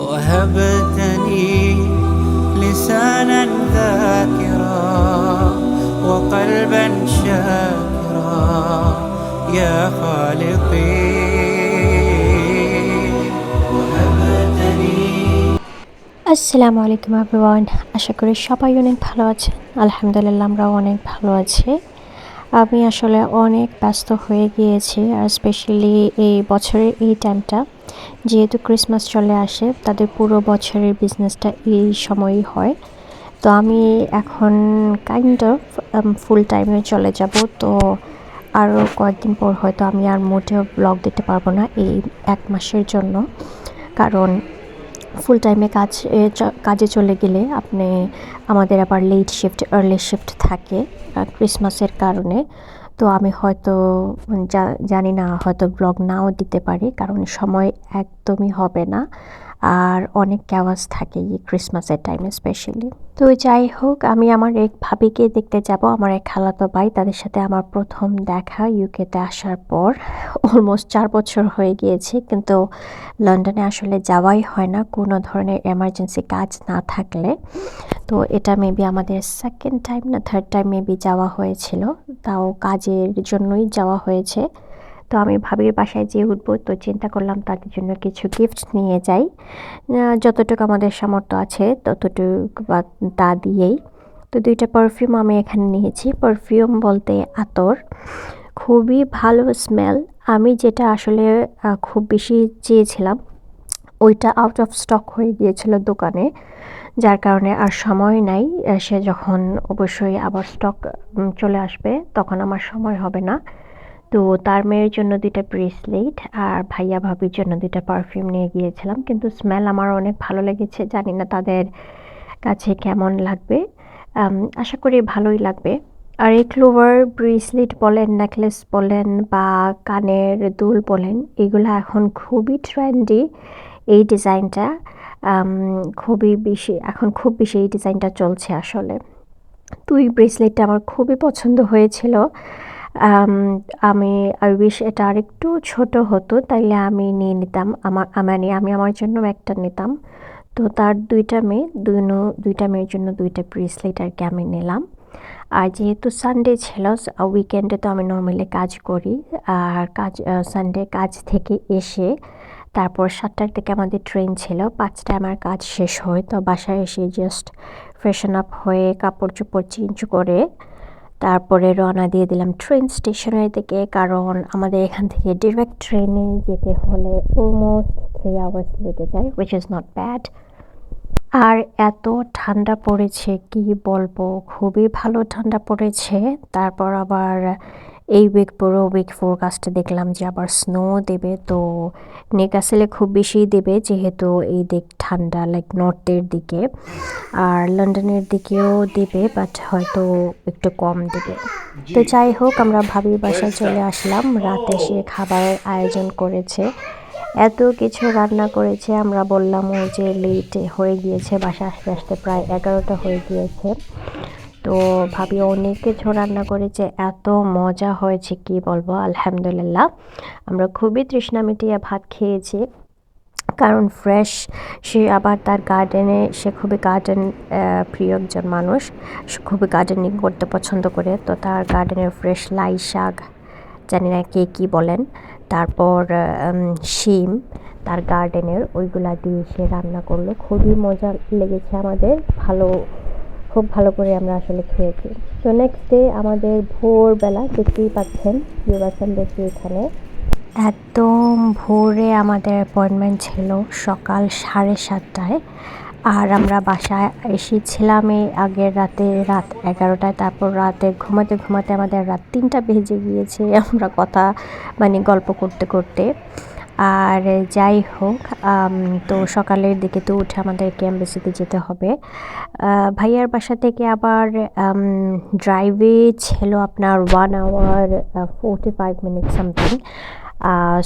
وهبتني لسانا ذاكرا وقلبا شاكرا يا خالقي وهبتني আসসালামু আলাইকুম এভরিওয়ান আশা করি সবাই অনেক ভালো আছেন আলহামদুলিল্লাহ আমরাও অনেক ভালো আছি আমি আসলে অনেক ব্যস্ত হয়ে গিয়েছি আর স্পেশালি এই বছরের এই টাইমটা যেহেতু ক্রিসমাস চলে আসে, তাদের পুরো বছরের বিজনেসটা এই সময়ই হয়। তো আমি এখন কাইন্ড অফ ফুল টাইমে চলে যাব। তো আরও কয়েকদিন পর হয়তো আমি আর মোটেও ব্লগ দিতে পারব না এই এক মাসের জন্য। কারণ ফুল টাইমে কাজ কাজে চলে গেলে আপনি আমাদের আবার লেট শিফট আর্লি শিফট থাকে ক্রিসমাসের কারণে। তো আমি হয়তো জানি না, হয়তো ব্লগ নাও দিতে পারি, কারণ সময় একদমই হবে না। আর অনেক ক্যাওয়াজ থাকে এই ক্রিসমাসের টাইমে স্পেশালি তো যাই হোক, আমি আমার এক ভাবিকে দেখতে যাব, আমার এক খালাতো ভাই, তাদের সাথে আমার প্রথম দেখা ইউকেতে আসার পর। অলমোস্ট চার বছর হয়ে গিয়েছে, কিন্তু লন্ডনে আসলে যাওয়াই হয় না, কোনো ধরনের এমার্জেন্সি কাজ না থাকলে। তো এটা মেবি আমাদের সেকেন্ড টাইম না থার্ড টাইম মেবি যাওয়া হয়েছিল। তাও কাজের জন্যই যাওয়া হয়েছে। তো আমি ভাবির বাসায় যেয়ে উঠবো, তো চিন্তা করলাম তাদের জন্য কিছু গিফট নিয়ে যাই। যতটুকু আমাদের সামর্থ্য আছে ততটুকু বা তা দিয়েই। তো দুইটা পারফিউম আমি এখানে নিয়েছি। পারফিউম বলতে আতর, খুবই ভালো স্মেল আমি যেটা আসলে খুব বেশি চেয়েছিলাম, ওইটা আউট অফ স্টক হয়ে গিয়েছিল দোকানে, যার কারণে আর সময় নাই। সে যখন অবশ্যই আবার স্টক চলে আসবে, তখন আমার সময় হবে না। তো তার মেয়ের জন্য দুইটা ব্রেসলেট আর ভাইয়া ভাবির জন্য দুইটা পারফিউম নিয়ে গিয়েছিলাম। কিন্তু স্মেল আমার অনেক ভালো লেগেছে, জানি না তাদের কাছে কেমন লাগবে। আশা করি ভালোই লাগবে। আর এই ক্লোভার ব্রেসলেট বলেন, নেকলেস বলেন বা কানের দুল বলেন, এগুলো এখন খুবই ট্রেন্ডি এই ডিজাইনটা। খুবই বেশি, এখন খুব বেশি এই ডিজাইনটা চলছে আসলে। তো এই ব্রেসলেটটা আমার খুবই পছন্দ হয়েছিল। আম, আই উইশ এটা আরেকটু ছোট হতো তাইলে আমি নিয়ে নিতাম। আমার মানে আমি আমার জন্য একটা নিতাম। তো তার দুইটা মেয়ে দুই দুইটা মেয়ের জন্য দুইটা ব্রেসলেট আর কি আমি নিলাম। আর যেহেতু সানডে ছিল উইকেন্ডে তো আমি নর্মালি কাজ করি। আর কাজ সানডে কাজ থেকে এসে তারপর সাতটার থেকে আমাদের ট্রেন ছিল। পাঁচটায় আমার কাজ শেষ হয়। তো বাসায় এসে জাস্ট ফ্রেশন আপ হয়ে কাপড় চোপড় চেঞ্জ করে তারপরে রওনা দিয়ে দিলাম ট্রেন স্টেশনের দিকে কারণ আমাদের এখান থেকে ডিরেক্ট ট্রেনে যেতে হলে অলমোস্ট থ্রি আওয়ার্স লেগে যায় উইচ ইজ নট ব্যাড আর এত ঠান্ডা পড়েছে, কি বলব? খুবই ভালো ঠান্ডা পড়েছে। তারপর আবার এই উইক পুরো উইক ফোরকাস্টে দেখলাম যে আবার স্নো দেবে। তো নেকাসেলে খুব বেশি দেবে যেহেতু এই দিক ঠান্ডা লাইক নর্থের দিকে। আর লন্ডনের দিকেও দেবে বাট হয়তো একটু কম দেবে। তো যাই হোক আমরা ভাবির বাসায় চলে আসলাম। রাতে সে খাবারের আয়োজন করেছে। এত কিছু রান্না করেছে আমরা বললাম ওই যে লেট হয়ে গিয়েছে বাসা আসতে আসতে প্রায় এগারোটা হয়ে গিয়েছে। তো ভাবি অনেক কিছু রান্না করেছে এত মজা হয়েছে, কি বলব? আলহামদুলিল্লাহ। আমরা খুবই তৃষ্ণা মিটিয়ে ভাত খেয়েছি। কারণ ফ্রেশ সে আবার তার গার্ডেনে সে খুবই গার্ডেন প্রিয় একজন মানুষ। খুবই গার্ডেনিং করতে পছন্দ করে। তো তার গার্ডেনের ফ্রেশ লাই শাক, জানি না কে কী বলেন। তারপর শিম, তার গার্ডেনের ওইগুলা দিয়ে সে রান্না করল। খুবই মজা লেগেছে আমাদের। ভালো খুব ভালো করে আমরা আসলে খেয়েছি। তো নেক্সট ডে আমাদের ভোরবেলা দেখতেই পাচ্ছেন, ইউবাসান দেখি এখানে। একদম ভোরে আমাদের অ্যাপয়েন্টমেন্ট ছিল সকাল সাড়ে সাতটায়। আর আমরা বাসায় এসেছিলাম এই আগের রাতে রাত এগারোটায়, তারপর রাতে ঘুমাতে ঘুমাতে আমাদের রাত তিনটা বেজে গিয়েছে। আমরা কথা মানে গল্প করতে করতে। আর যাই হোক তো সকালের দিকে তো উঠে আমাদেরকে এম্বাসিতে যেতে হবে। ভাইয়ার বাসা থেকে আবার ড্রাইভে ছিল আপনার one hour forty five minute something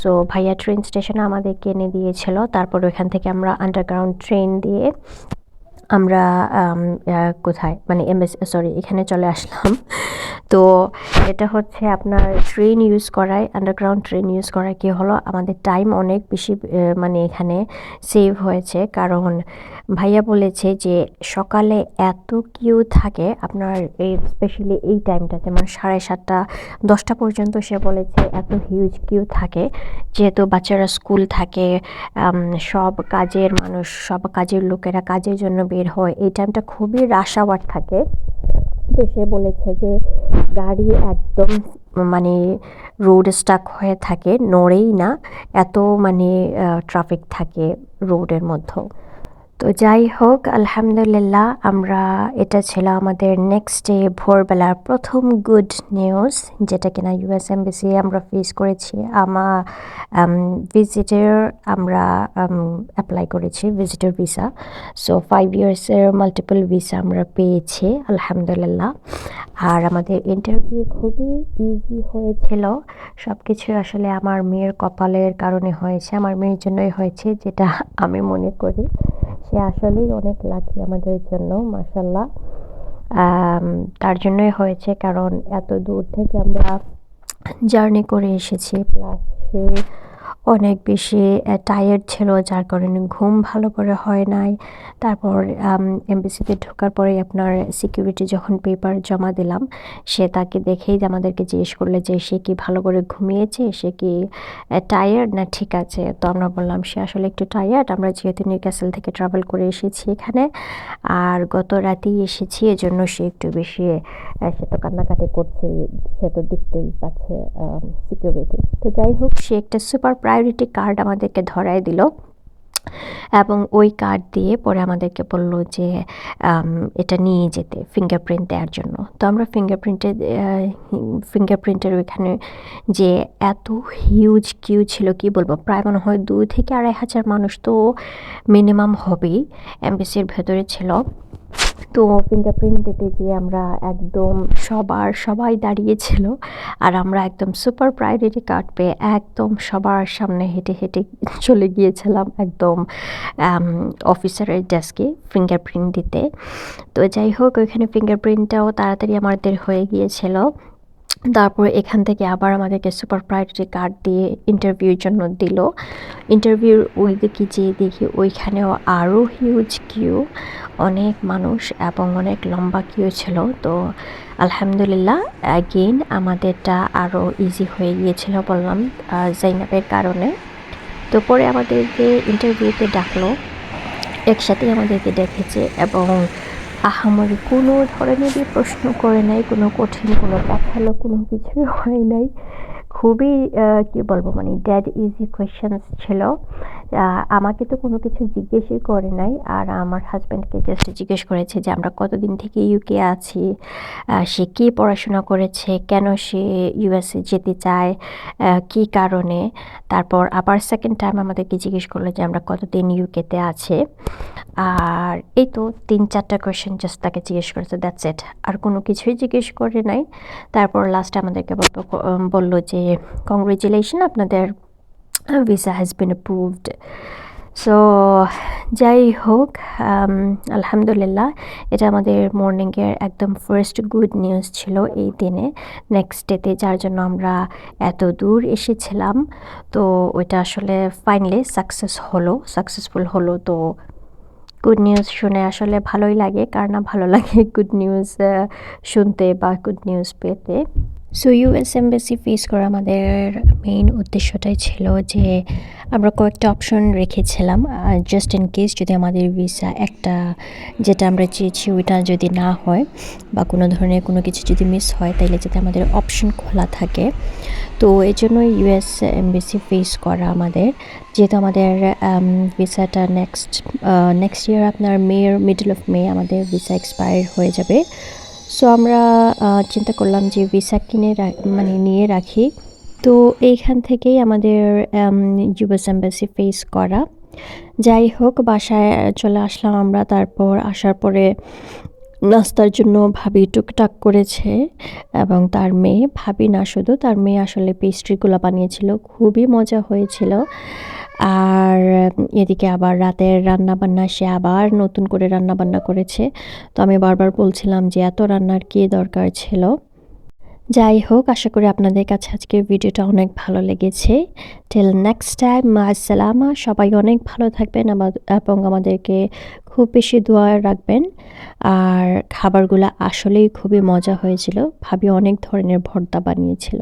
so ভাইয়া ট্রেন স্টেশনে আমাদেরকে এনে দিয়েছিল। তারপর ওইখান থেকে আমরা আন্ডারগ্রাউন্ড ট্রেন দিয়ে আমরা কোথায়? মানে এমএস সরি এখানে চলে আসলাম। তো এটা হচ্ছে আপনার ট্রেন ইউজ করায় আন্ডারগ্রাউন্ড ট্রেন ইউজ করায়। কি হলো? আমাদের টাইম অনেক বেশি মানে এখানে সেভ হয়েছে। কারণ ভাইয়া বলেছে যে সকালে এত কিউ থাকে আপনার এই স্পেশালি এই টাইমটাতে মানে সাড়ে সাতটা, দশটা পর্যন্ত সে বলেছে এত হিউজ কিউ থাকে। যেহেতু বাচ্চারা স্কুল থাকে সব কাজের মানুষ, সব কাজের লোকেরা কাজের জন্য বের হয়, এই টাইমটা খুবই রাশ আওয়ার থাকে। তো সে বলেছে যে গাড়ি একদম মানে রোড স্টাক হয়ে থাকে, নড়েই না, এত মানে ট্রাফিক থাকে রোডের মধ্যে তো যাই হোক, আলহামদুলিল্লাহ আমরা এটা ছিল আমাদের নেক্সট ডে ভোরবেলার প্রথম গুড নিউজ যেটা কিনা ইউএস এমবিসি আমরা ফেস করেছি। আমার ভিজিটার আমরা অ্যাপ্লাই করেছি ভিজিটার ভিসা সো ফাইভ ইয়ার্সের মাল্টিপল ভিসা আমরা পেয়েছি, আলহামদুলিল্লাহ। আর আমাদের ইন্টারভিউ খুবই ইজি হয়েছিল। সব কিছু আসলে আমার মেয়ের কপালের কারণে হয়েছে, আমার মেয়ের জন্যই হয়েছে, যেটা আমি মনে করি। সে আসলেই অনেক লাকি আমাদের জন্য মাসাল্লাহ তার জন্যই হয়েছে কারণ এত দূর থেকে আমরা জার্নি করে এসেছি। প্লাস সে অনেক বেশি টায়ার্ড ছিল, যার কারণে ঘুম ভালো করে হয় নাই। তারপর এমবিসিতে ঢোকার পরে আপনার সিকিউরিটি যখন পেপার জমা দিলাম, সে তাকে দেখেই যে আমাদেরকে জিজ্ঞেস করলে যে সে কি ভালো করে ঘুমিয়েছে, সে কি টায়ার্ড না ঠিক আছে? তো আমরা বললাম, সে আসলে একটু টায়ার্ড আমরা যেহেতু নিউ ক্যাসেল থেকে ট্রাভেল করে এসেছি এখানে, আর গত রাতেই এসেছি, এজন্য সে একটু বেশি সে তো কান্নাকাটি করছে, সে তো দেখতেই পাচ্ছে সিকিউরিটি তো যাই হোক, সে একটা সুপার প্রায়োরিটি কার্ড আমাদেরকে ধরায় দিল। এবং ওই কার্ড দিয়ে পরে আমাদেরকে বলল যে এটা নিয়ে যেতে ফিঙ্গারপ্রিন্ট দেওয়ার জন্য। তো আমরা ফিঙ্গারপ্রিন্টের ফিঙ্গারপ্রিন্টের ওইখানে যে এত হিউজ কিউ ছিল, কি বলব, প্রায় মনে হয় দুই থেকে আড়াই হাজার মানুষ তো মিনিমাম হবেই এমবিসির ভেতরে ছিল। তো ফিঙ্গারপ্রিন্ট দিতে গিয়ে আমরা একদম সবার, সবাই দাঁড়িয়েছিল। আর আমরা একদম সুপার প্রায়োরিটি কার্ড পেয়ে একদম সবার সামনে হেঁটে হেঁটে চলে গিয়েছিলাম একদম অফিসারের ডেস্কে ফিঙ্গারপ্রিন্ট দিতে। তো যাই হোক, ওইখানে ফিঙ্গারপ্রিন্টটাও তাড়াতাড়ি আমাদের হয়ে গিয়েছিল। তারপর এখান থেকে আবার আমাদেরকে সুপার প্রায়োরিটি কার্ড দিয়ে ইন্টারভিউর জন্য দিল। ইন্টারভিউর ওই দিকে যেয়ে দেখি, ওইখানেও আরও হিউজ কিউ অনেক মানুষ এবং অনেক লম্বা কিউ ছিল। তো আলহামদুলিল্লাহ অ্যাগেন আমাদেরটা আরও ইজি হয়ে গিয়েছিল বললাম জাইনাবের কারণে। তো পরে আমাদেরকে ইন্টারভিউতে ডাকলো, একসাথেই আমাদেরকে ডেকেছে এবং আহামরি কোনো ধরনেরই প্রশ্ন করে নাই, কোনো কঠিন কোনো দেখাল কোনো কিছুই হয় নাই। খুবই কি বলব মানে ড্যাড ইজি কোয়েশ্চেন্স ছিল। আমাকে তো কোনো কিছু জিজ্ঞেসই করে নাই, আর আমার হাজব্যান্ডকে জাস্ট জিজ্ঞেস করেছে যে, আমরা কতদিন থেকে ইউকে আছি? সে কী পড়াশোনা করেছে? কেন সে ইউএসএ যেতে চায়? কী কারণে? তারপর আবার সেকেন্ড টাইম আমাদেরকে জিজ্ঞেস করল যে, আমরা কতদিন ইউকেতে আছে? আর এই তো তিন চারটা কোয়েশ্চেন জাস্ট তাকে জিজ্ঞেস করেছে দ্যাটস এট আর কোনো কিছুই জিজ্ঞেস করে নাই। তারপর লাস্টে আমাদেরকে বলল যে কংগ্রেচুলেশন আপনাদের visa has been approved so যাই হোক আলহামদুলিল্লাহ, এটা আমাদের মর্নিংয়ের একদম ফার্স্ট গুড নিউজ ছিল এই দিনে। নেক্সট ডেতে যার জন্য আমরা এত দূর এসেছিলাম, তো ওইটা আসলে ফাইনালি সাকসেস হলো সাকসেসফুল হলো। তো গুড নিউজ শুনে আসলে ভালোই লাগে। কার না ভালো লাগে গুড নিউজ শুনতে বা গুড নিউজ পেতে? সো ইউএস এমবেসি ফেস করা আমাদের মেইন উদ্দেশ্যটাই ছিল যে আমরা কয়েকটা অপশন রেখেছিলাম জাস্ট ইন কেস যদি আমাদের ভিসা একটা যেটা আমরা চেয়েছি ওইটা যদি না হয় বা কোনো ধরনের কোনো কিছু যদি মিস হয় তাইলে যাতে আমাদের অপশন খোলা থাকে। তো এই জন্য ইউএস এমবেসি ফেস করা আমাদের, যেহেতু আমাদের ভিসাটা নেক্সট নেক্সট ইয়ার আপনার মেয়ের মিডল অফ মে আমাদের ভিসা এক্সপায়ার হয়ে যাবে। সো আমরা চিন্তা করলাম যে ভিসা কিনে মানে নিয়ে রাখি। তো এইখান থেকেই আমাদের ইউএস এম্বাসি ফেস করা। যাই হোক, বাসায় চলে আসলাম আমরা। তারপর আসার পরে নাস্তার জন্য ভাবি টুকটাক করেছে এবং তার মেয়ে। ভাবি না শুধু, তার মেয়ে আসলে পেস্ট্রিগুলো বানিয়েছিল। খুবই মজা হয়েছিল। আর এদিকে আবার রাতের রান্না বান্না সে আবার নতুন করে রান্না বান্না করেছে। তো আমি বারবার বলছিলাম যে এত রান্নার কী দরকার ছিল? যাই হোক, আশা করি আপনাদের কাছে আজকের ভিডিওটা অনেক ভালো লেগেছে। টিল নেক্সট টাইম আসসালামা সবাই অনেক ভালো থাকবেন এবং আমাদেরকে খুব বেশি দোয়া রাখবেন। আর খাবারগুলো আসলেই খুবই মজা হয়েছিল। ভাবি অনেক ধরনের ভর্তা বানিয়েছিল।